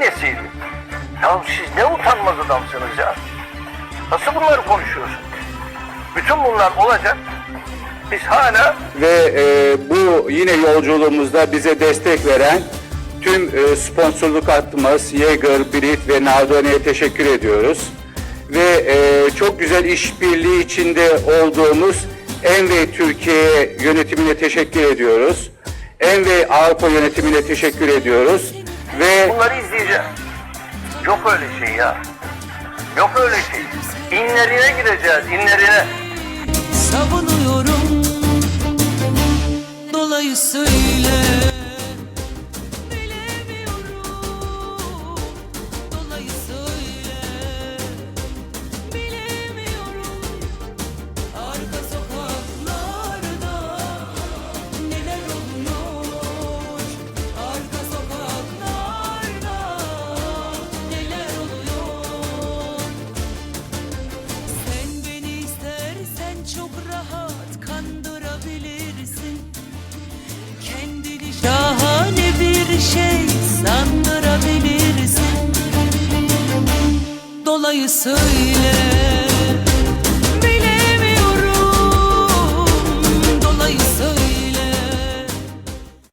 nesiydi? Ya siz ne utanmaz adamsınız ya. Nasıl bunları konuşuyorsunuz? Bütün bunlar olacak. Biz hala Ve e, bu yine yolculuğumuzda bize destek veren tüm e, sponsorluk hattımız Yeager, Brit ve Nardone'ye teşekkür ediyoruz. Ve e, çok güzel işbirliği içinde olduğumuz Envey Türkiye yönetimine teşekkür ediyoruz. Envey Avrupa yönetimine teşekkür ediyoruz. Ve bunları izleyeceğiz. Yok öyle şey ya. Yok öyle şey. İnlerine gideceğiz, inlerine. savunuyorum Dolayısıyla söyle.